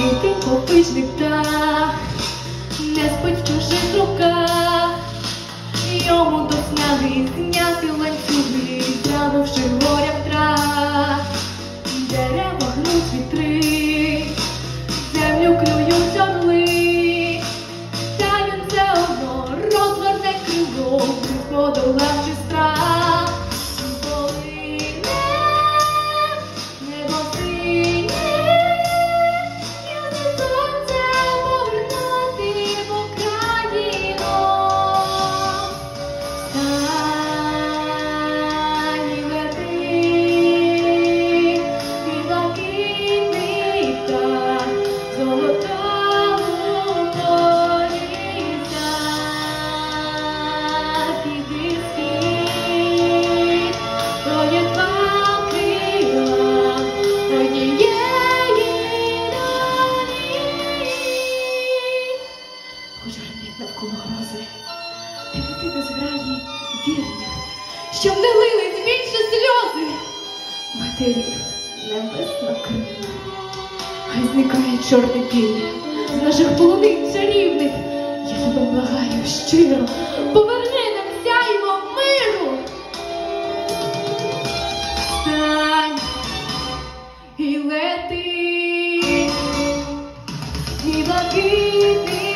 потопичний птах, не спить в чужих руках, йому до снаги зняти ланцюги, забувши горя втрат, дерева гнуть вітри, землю клюють орли, та він все одно розверне крило, подолавши навколо грози, дивити до зграї вірних, щоб не лились більше сльози. матері небесно крила, хай зникає чорний біль з наших половин чарівних. Я тебе благаю щиро, поверни нам сяйво миру. Встань і лети, і блакитний